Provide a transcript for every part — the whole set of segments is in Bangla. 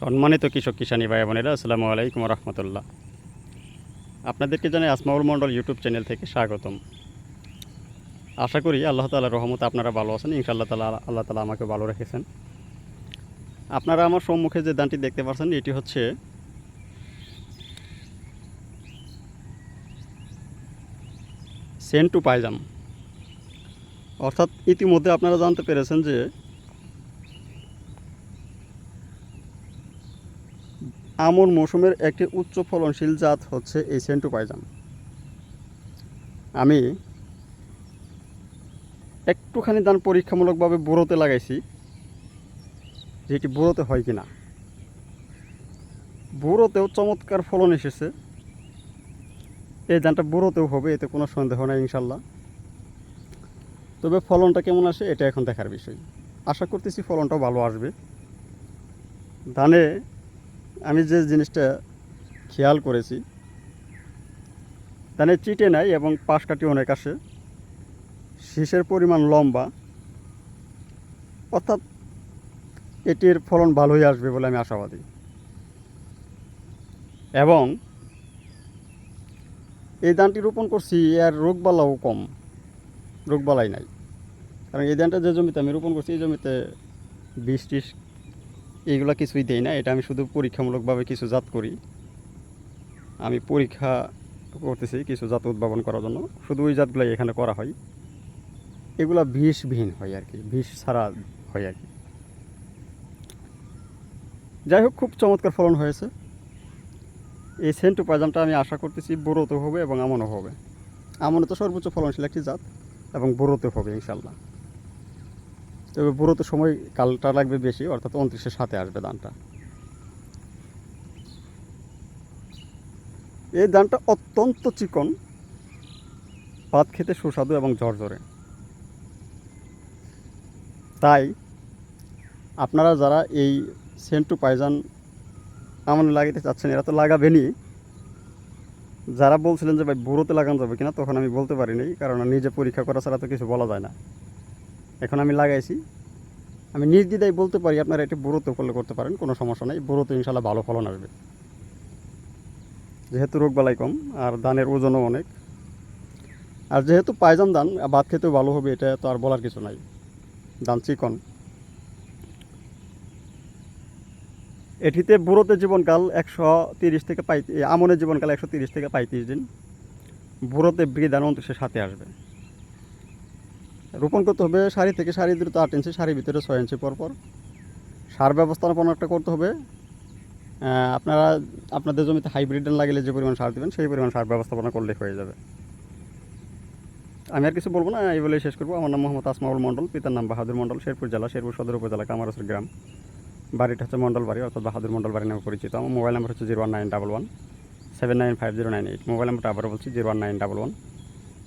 সম্মানিত কৃষক কিষানী ভাই বোনেরা, আসসালামু আলাইকুম রহমতুল্লাহ আপনাদেরকে জানাই আসমাউল মণ্ডল ইউটিউব চ্যানেল থেকে স্বাগতম। আশা করি আল্লাহ তালার রহমত আপনারা ভালো আছেন, ইনশাআল্লাহ তালা আল্লাহ তালা আমাকে ভালো রেখেছেন। আপনারা আমার সম্মুখে যে দানটি দেখতে পাচ্ছেন, এটি হচ্ছে সেন্টু পায়জাম। অর্থাৎ ইতিমধ্যে আপনারা জানতে পেরেছেন যে আমন মৌসুমের একটি উচ্চ ফলনশীল জাত হচ্ছে এই সেন্টু পায়জাম আমি একটুখানি দান পরীক্ষামূলকভাবে বোরোতে লাগাইছি, যেটি বোরোতে হয় কি না চমৎকার ফলন এসেছে। এই ধানটা বোরোতেও হবে, এতে কোনো সন্দেহ নাই ইনশাল্লাহ। তবে ফলনটা কেমন আসে, এটা এখন দেখার বিষয়। আশা করতেছি ফলনটাও ভালো আসবে। ধানে আমি যে জিনিসটা খেয়াল করেছি ধানে চিটে নাই এবং পাশ কাটি অনেক আসে। শীষের পরিমাণ লম্বা। অর্থাৎ এটির ফলন ভালোই আসবে বলে আমি আশাবাদী। এবং এই ধানটি রোপণ করছি, এর রোগবালাও কম। রোগবালাই নাই। কারণ এই ধানটা যে জমিতে আমি রোপণ করছি, এই জমিতে বিষ টিস এইগুলো কিছুই দেই না, এটা আমি শুধু পরীক্ষামূলকভাবে কিছু জাত করি। আমি পরীক্ষা করতেছি কিছু জাত উদ্ভাবন করার জন্য, শুধু ওই জাতগুলাই এখানে করা হয়। এগুলা বিষবিহীন হয় আর কি, বিষ ছাড়া হয় আর কি। যাই হোক, খুব চমৎকার ফলন হয়েছে। এই সেন্টু পাজামটা আমি আশা করতেছি বোরোতে হবে এবং আমনও হবে। আমনে তো সর্বোচ্চ ফলনশীল একটি জাত এবং বোরোতে হবে, ইনশাল্লাহ। তবে বুড়োতে সময় কালটা লাগবে বেশি, অর্থাৎ উনত্রিশের সাথে আসবে ধানটা। এই ধানটা অত্যন্ত চিকন, ভাত খেতে সুস্বাদু এবং ঝরঝরে। তাই আপনারা যারা এই সেন্টু পাইজান আমন লাগাইতে চাচ্ছেন, এরা তো লাগাবেনই। যারা বলছিলেন যে, ভাই বুড়োতে লাগানো যাবে কিনা? তখন আমি বলতে পারিনি, কারণ নিজে পরীক্ষা করা ছাড়া তো কিছু বলা যায় না। এখন আমি লাগাইছি। আমি নির্দ্বিধায় বলতে পারি আপনারা এটি বুড়োতে করলে করতে পারেন, কোনো সমস্যা নেই। বুড়োতে ইনশাল্লাহ ভালো ফলন আসবে। যেহেতু রোগবালাই কম, আর ধানের ওজনও অনেক। আর যেহেতু পায়জান ধান ভাত খেতেও ভালো হবে, এটা তো আর বলার কিছু নাই। ধান চিকন। এটিতে বুড়োতে জীবনকাল একশো তিরিশ থেকে পাই আমনের জীবনকাল একশো তিরিশ থেকে পঁয়ত্রিশ দিন। বুড়োতে বিধান উনত্রিশের সাথে আসবে। রোপণ করতে হবে সারি থেকে সারি দূরত্ব আট ইঞ্চি সারির ভিতরে ছয় ইঞ্চি পরপর। সার ব্যবস্থাপনা একটা করতে হবে। আপনারা, আপনাদের জমিতে হাইব্রিড লাগালে যে পরিমাণ সার দেবেন, সেই পরিমাণ সার ব্যবস্থাপনা করলে হয়ে যাবে। আমি আর কিছু বলব না, এই বলেই শেষ করব। আমার নাম মোহাম্মদ আসমাউল মণ্ডল, পিতার নাম বাহাদুর মণ্ডল, শেরপুর জেলা, শেরপুর সদর উপজেলা, কামারসুর গ্রাম। বাড়িটা হচ্ছে মণ্ডল বাড়ি, অর্থাৎ বাহাদুর মণ্ডল বাড়ি নামে পরিচিত। আমার মোবাইল নাম্বার হচ্ছে zero one nine double one, seven nine five zero nine eight. Mobile নাম্বারটা আবারও বলছি, zero one nine double one.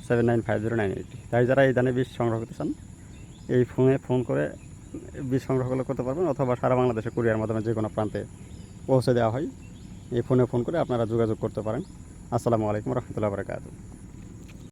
Seven nine five zero nine eight তাই যারা এই দানে বীজ সংগ্রহ করতে চান এই ফোনে ফোন করে বীজ সংগ্রহ করতে পারবেন, অথবা সারা বাংলাদেশে কুরিয়ার মাধ্যমে যে কোনো প্রান্তে পৌঁছে দেওয়া হয়, এই ফোনে ফোন করে আপনারা যোগাযোগ করতে পারেন। আসসালামু আলাইকুম রহমতুল্লাহ বরকাত